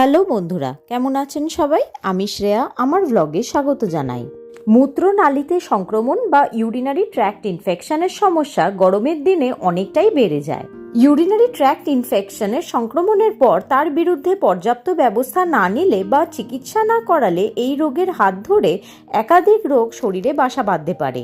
Hello বন্ধুরা, কেমন আছেন সবাই? আমি শ্রেয়া, আমার ব্লগে স্বাগত জানাই। মূত্রনালীতে সংক্রমণ বা ইউরিনারি ট্র্যাক্ট ইনফেকশনের সমস্যা গরমের দিনে অনেকটাই বেড়ে যায়। ইউরিনারি ট্র্যাক্ট ইনফেকশনের সংক্রমণের পর তার বিরুদ্ধে পর্যাপ্ত ব্যবস্থা না নিলে বা চিকিৎসা না করালে এই রোগের হাত ধরে একাধিক রোগ শরীরে বাসা বাঁধতে পারে।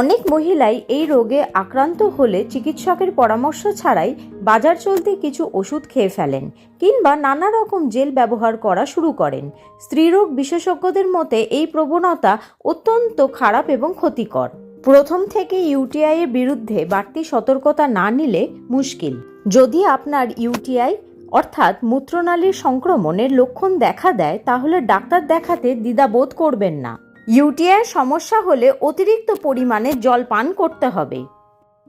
অনেক মহিলাই এই রোগে আক্রান্ত হলে চিকিৎসকের পরামর্শ ছাড়াই বাজার চলতে কিছু ওষুধ খেয়ে ফেলেন কিংবা নানা রকম জেল ব্যবহার করা শুরু করেন। স্ত্রীরোগ বিশেষজ্ঞদের মতে এই প্রবণতা অত্যন্ত খারাপ এবং ক্ষতিকর। প্রথম থেকে ইউটিআই এর বিরুদ্ধে বাড়তি সতর্কতা না নিলে মুশকিল। যদি আপনার ইউটিআই অর্থাৎ মূত্রনালীর সংক্রমণের লক্ষণ দেখা দেয়, তাহলে ডাক্তার দেখাতে দ্বিধাবোধ করবেন না। ইউটিআই সমস্যা হলে অতিরিক্ত পরিমাণে জল পান করতে হবে।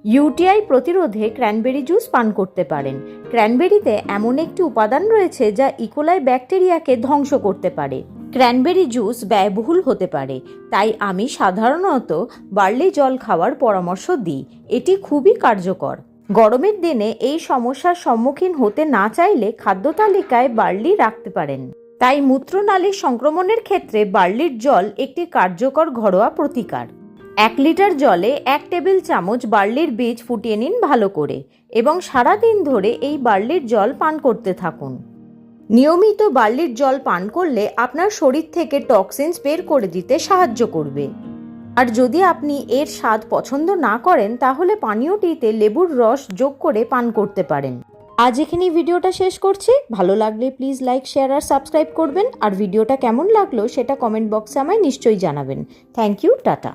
ইউটিআই প্রতিরোধে ক্র্যানবেরি জুস পান করতে পারেন। ক্র্যানবেরিতে এমন একটি উপাদান রয়েছে যা ইকোলাই ব্যাকটেরিয়াকে ধ্বংস করতে পারে। ক্র্যানবেরি জুস ব্যয়বহুল হতে পারে, তাই আমি সাধারণত বার্লি জল খাওয়ার পরামর্শ দিই। এটি খুবই কার্যকর। গরমের দিনে এই সমস্যার সম্মুখীন হতে না চাইলে খাদ্য তালিকায় বার্লি রাখতে পারেন। তাই মূত্রনালীর সংক্রমণের ক্ষেত্রে বার্লির জল একটি কার্যকর ঘরোয়া প্রতিকার। এক লিটার জলে এক টেবিল চামচ বার্লির বীজ ফুটিয়ে নিন ভালো করে এবং সারা দিন ধরে এই বার্লির জল পান করতে থাকুন। নিয়মিত বার্লির জল পান করলে আপনার শরীর থেকে টক্সিনস বের করে দিতে সাহায্য করবে। আর যদি আপনি এর স্বাদ পছন্দ না করেন, তাহলে পানীয়টিতে লেবুর রস যোগ করে পান করতে পারেন। আজ এখানেই ভিডিওটা শেষ করছি। ভালো লাগলে প্লিজ লাইক শেয়ার আর সাবস্ক্রাইব করবেন। আর ভিডিওটা কেমন লাগল সেটা কমেন্ট বক্সে আমায় নিশ্চয়ই জানাবেন। Thank you tata.